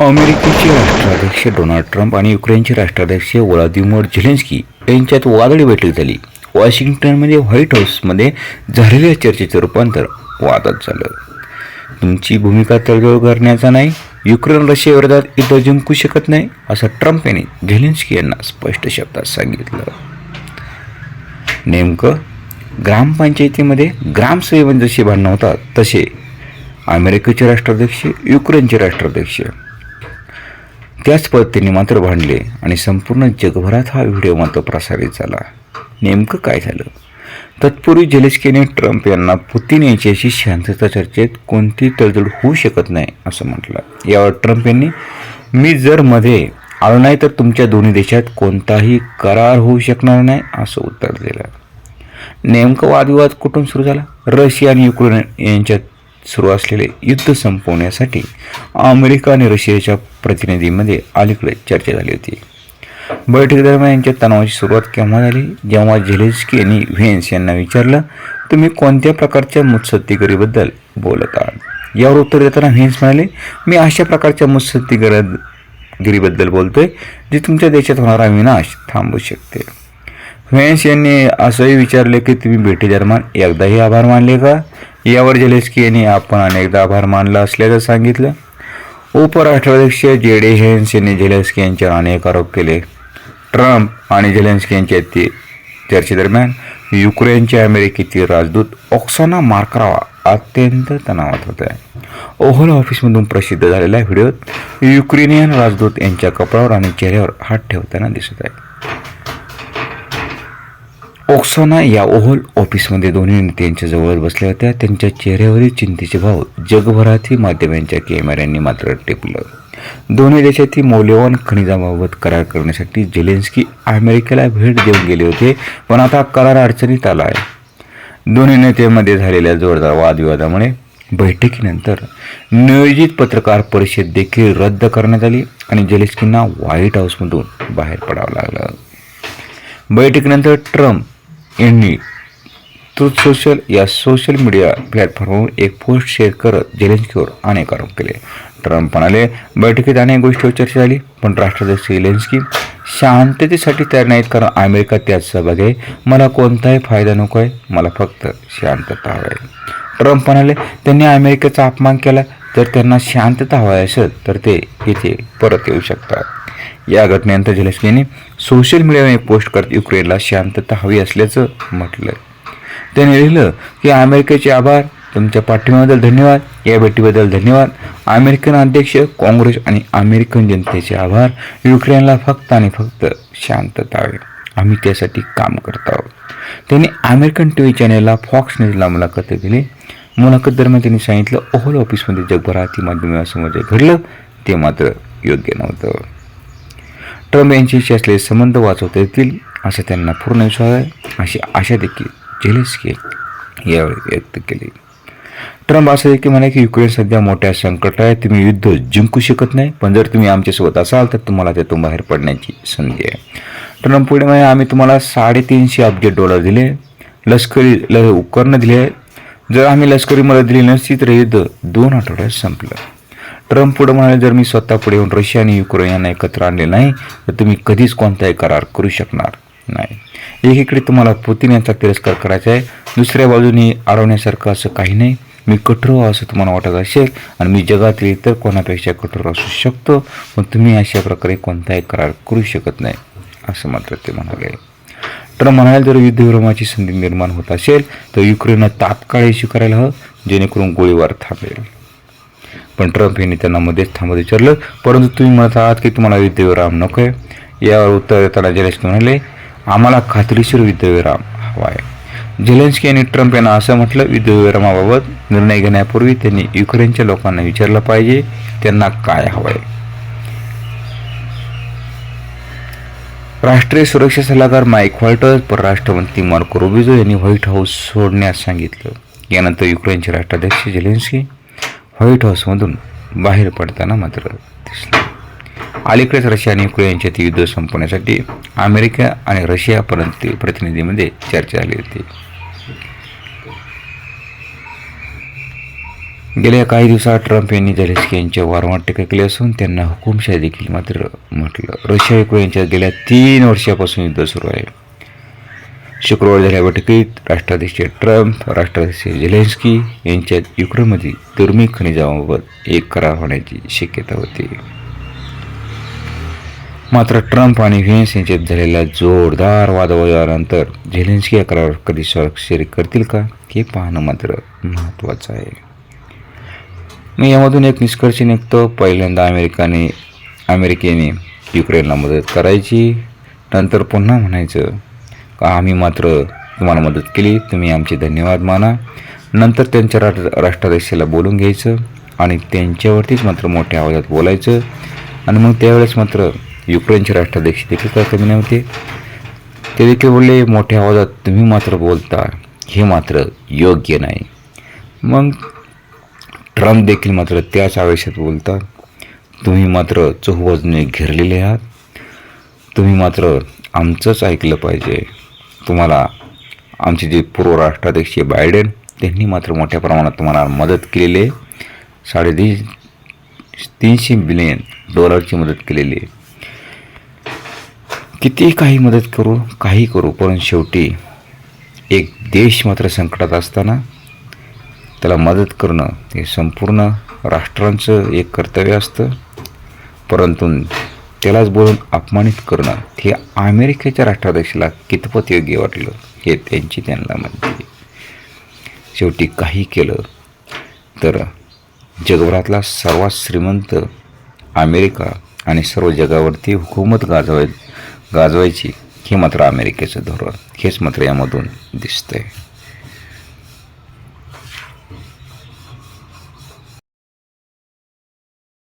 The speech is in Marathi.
अमेरिकेचे राष्ट्राध्यक्ष डोनाल्ड ट्रम्प आणि युक्रेनचे राष्ट्राध्यक्ष व्लादिमीर झेलेन्स्की यांच्यात वादळी बैठक झाली. वॉशिंग्टनमध्ये व्हाईट हाऊसमध्ये झालेल्या चर्चेचं रूपांतर वादात झालं. तुमची भूमिका तडजोड करण्याचा नाही युक्रेन रशियाविरोधात युद्ध जिंकू शकत नाही असं ट्रम्प यांनी झेलेन्स्की यांना स्पष्ट शब्दात सांगितलं. नेमकं ग्रामपंचायतीमध्ये ग्रामसेवक जशी भांडणं होतात तसे अमेरिकेचे राष्ट्राध्यक्ष युक्रेनचे राष्ट्राध्यक्ष त्याच पद्धतीने मात्र भांडले आणि संपूर्ण जगभरात हा व्हिडिओ मात्र प्रसारित झाला. नेमकं काय झालं? तत्पूर्वी जेलेस्कीने ट्रम्प यांना पुतीन यांच्याशी शांतता चर्चेत कोणती तडजोड होऊ शकत नाही असं म्हटलं. यावर ट्रम्प यांनी मी जर मध्ये आलो नाही तर तुमच्या दोन्ही देशात कोणताही करार होऊ शकणार नाही असं उत्तर दिलं. नेमकं वादविवाद कुठून सुरू झाला? रशिया आणि युक्रेन यांच्यात सुरू असलेले युद्ध संपवण्यासाठी अमेरिका आणि रशियाच्या प्रतिनिधींमध्ये अलीकडे चर्चा झाली होती. बैठकीदरम्यान यांच्या तणावाची सुरुवात केव्हा झाली? जेव्हा झेलेस्की यांनी व्हेन्स यांना विचारलं तुम्ही कोणत्या प्रकारच्या मुत्सद्दीगिरीबद्दल बोलत आहात? यावर उत्तर देताना व्हेन्स म्हणाले मी अशा प्रकारच्या मुत्सद्दीगिरीबद्दल बोलतोय जे तुमच्या देशात होणारा विनाश थांबू शकते. व्हेन्स यांनी असंही विचारले की तुम्ही भेटीदरम्यान एकदाही आभार मानले का? यावर जेलेस्की यांनी आपण अनेकदा आभार मानला असल्याचं सांगितलं. उपराष्ट्राध्यक्ष जे डी हेन्स यांनी झेलेन्स्की यांच्यावर अनेक आरोप केले. ट्रम्प आणि झेलेन्स्की यांच्या चर्चेदरम्यान युक्रेनचे अमेरिकेतील राजदूत ऑक्साना मार्करावा अत्यंत तणावात होत्या ओहल ऑफिसमधून प्रसिद्ध झालेल्या व्हिडिओत युक्रेनियन राजदूत यांच्या कपडावर आणि चेहऱ्यावर हात ठेवताना दिसत आहे. ओक्साना या ओहोल ऑफिसमध्ये दोन्ही नेत्यांच्या जवळ बसल्या होत्या. त्यांच्या चेहऱ्यावरील चिंतेचे भाव जगभरातील माध्यमांच्या कॅमेऱ्यांनी मात्र टिपलं. दोन्ही देशातील मौल्यवान खनिजाबाबत करार करण्यासाठी जेलेन्स्की अमेरिकेला भेट देऊन गेले होते पण आता करार अडचणीत आला आहे दोन्ही नेत्यांमध्ये झालेल्या जोरदार वादविवादामुळे बैठकीनंतर नियोजित पत्रकार परिषद देखील रद्द करण्यात आली आणि जेलेन्स्कींना व्हाईट हाऊसमधून बाहेर पडावं लागलं. बैठकीनंतर ट्रम्प यांनी ट्रूथ सोशल या सोशल मीडिया प्लॅटफॉर्मवर एक पोस्ट शेअर करत झेलेन्स्कीवर अनेक आरोप केले. ट्रम्प म्हणाले बैठकीत अनेक गोष्टीवर चर्चा झाली पण राष्ट्राध्यक्ष झेलेन्स्की शांततेसाठी तयार नाहीत कारण अमेरिका त्यात सहभागी आहे. मला कोणताही फायदा नको आहे मला फक्त शांतता हवी आहे. ट्रम्प म्हणाले त्यांनी अमेरिकेचा अपमान केला तर त्यांना शांतता हवी असेल तर ते इथे परत येऊ शकतात. या घटनेनंतर झेलेस्की यांनी सोशल मीडियावर एक पोस्ट करत युक्रेनला शांतता हवी असल्याचं म्हटलं त्याने लिहिलं की अमेरिकेचे आभार. तुमच्या पाठिंब्याबद्दल धन्यवाद. या भेटीबद्दल धन्यवाद. अमेरिकन अध्यक्ष काँग्रेस आणि अमेरिकन जनतेचे आभार. युक्रेनला फक्त आणि फक्त शांतता हवी. आम्ही त्यासाठी काम करत आहोत. त्यांनी अमेरिकन टी व्ही चॅनेलला फॉक्स न्यूजला मुलाखत दिली. मुलाखत दरम्यान त्यांनी सांगितलं ओहल ऑफिसमध्ये जगभरातील माध्यमासमोर जे घडलं ते मात्र योग्य नव्हतं. ट्रम्प यांच्याशी असलेले संबंध वाचवता येतील असं त्यांना पूर्ण विश्वास आहे. अशी आशा देखील झेलेस्की यावेळी व्यक्त केली. ट्रम्प असं देखील म्हणाले की युक्रेन सध्या मोठ्या संकट आहे. तुम्ही युद्ध जिंकू शकत नाही. पण जर तुम्ही आमच्यासोबत असाल तर तुम्हाला त्यातून बाहेर पडण्याची संधी आहे. ट्रम्प पुढे म्हणजे आम्ही तुम्हाला साडेतीनशे अब्ज डॉलर दिले. लष्करी ल उपकरणं दिली आहेत. जर आम्ही लष्करी मदत दिली नसती तर युद्ध दोन आठवड्यात संपलं. ट्रम्प पुढे म्हणाले जर मी स्वतः पुढे येऊन रशिया आणि युक्रेन यांना एकत्र आणले नाही तर तुम्ही कधीच कोणताही करार करू शकणार नाही. एकीकडे तुम्हाला पुतीन यांचा तिरस्कार करायचा आहे दुसऱ्या बाजूने अडवण्यासारखं असं काही नाही. मी कठोर असं तुम्हाला वाटत असेल आणि मी जगातील इतर कोणापेक्षा कठोर असू शकतो पण तुम्ही अशा प्रकारे कोणताही करार करू शकत नाही असं मात्र ते म्हणाले. ट्रम्प म्हणाले जर युद्धविरामाची संधी निर्माण होत असेल तर युक्रेननं तात्काळ हे स्वीकारायला हवं जेणेकरून गोळीबार थांबेल. पण ट्रम्प यांनी त्यांना मध्येच थांबत विचारलं. परंतु तुम्ही म्हणत आहात की तुम्हाला युद्धविराम नको आहे यावर उत्तर देताना जेलेन्स्की म्हणाले आम्हाला खात्रीशीर युद्धविराम हवा आहे जेलेन्स्की यांनी ट्रम्प यांना असं म्हटलं युद्धविरामाबाबत निर्णय घेण्यापूर्वी त्यांनी युक्रेनच्या लोकांना विचारलं पाहिजे त्यांना काय हवं आहे राष्ट्रीय सुरक्षा सल्लागार माईक व्हाल्टर परराष्ट्रमंत्री मार्को रुबिजो यांनी व्हाईट हाऊस सोडण्यास सांगितलं. यानंतर युक्रेनचे राष्ट्राध्यक्ष जेलेन्स्की व्हाईट हाऊसमधून बाहेर पडताना मात्र दिसले. अलीकडेच रशिया आणि युक्रेन यांच्यातील युद्ध संपवण्यासाठी अमेरिका आणि रशियापर्यंत प्रतिनिधीमध्ये चर्चा झाली होती. गेल्या काही दिवसात ट्रम्प यांनी झेलेस्की यांच्या वारंवार टीका केली असून त्यांना हुकुमशाही देखील मात्र म्हटलं. रशिया युक्रेन यांच्यात गेल्या तीन वर्षापासून युद्ध सुरू आहे. शुक्रवारी झालेल्या बैठकीत राष्ट्राध्यक्ष ट्रम्प राष्ट्राध्यक्ष झेलेन्स्की यांच्यात युक्रेनमधील दुर्मिळ खनिजाबाबत एक करार होण्याची शक्यता होती. मात्र ट्रम्प आणि व्हेन्स यांच्यात झालेल्या जोरदार वादविवादानंतर झेलेन्स्की या करारावर कधी स्वाक्षरी करतील का हे पाहणं मात्र महत्त्वाचं आहे. मी यामधून एक निष्कर्ष निघतो पहिल्यांदा अमेरिकाने अमेरिकेने युक्रेनला मदत करायची नंतर पुन्हा म्हणायचं का आम्ही मात्र तुम्हाला मदत केली? तुम्ही आमचे धन्यवाद माना. नंतर त्यांच्या राष्ट्र राष्ट्राध्यक्षाला बोलून घ्यायचं आणि त्यांच्यावरतीच मात्र मोठ्या आवाजात बोलायचं. आणि मग त्यावेळेस मात्र युक्रेनचे राष्ट्राध्यक्ष देखील काय कमी नव्हते ते देखील बोलले मोठ्या आवाजात तुम्ही मात्र बोलता हे मात्र योग्य नाही. मग ट्रम्प देखील मात्र त्याच आवेशात बोलतात तुम्ही मात्र चहुबाजूने घेरलेले आहात. तुम्ही मात्र आमचंच ऐकलं पाहिजे. तुम्हाला आमचे जे पूर्व राष्ट्राध्यक्ष बायडेन त्यांनी मात्र मोठ्या प्रमाणात तुम्हाला मदत केलेली आहे. साडेतीन तीनशे बिलियन डॉलरची मदत केलेली आहे. किती काही मदत करू काही करू पण शेवटी एक देश मात्र संकटात असताना त्याला मदत करणं हे संपूर्ण राष्ट्रांचं एक कर्तव्य असतं. परंतु त्यालाच बोलून अपमानित करणं हे अमेरिकेच्या राष्ट्राध्यक्षाला कितपत योग्य वाटलं हे त्यांची त्यांना माहिती शेवटी काही केलं तर जगभरातला सर्वात श्रीमंत अमेरिका आणि सर्व जगावरती हुकूमत गाजवाय गाजवायची हे मात्र अमेरिकेचं धोरण हेच मात्र यामधून दिसतंय.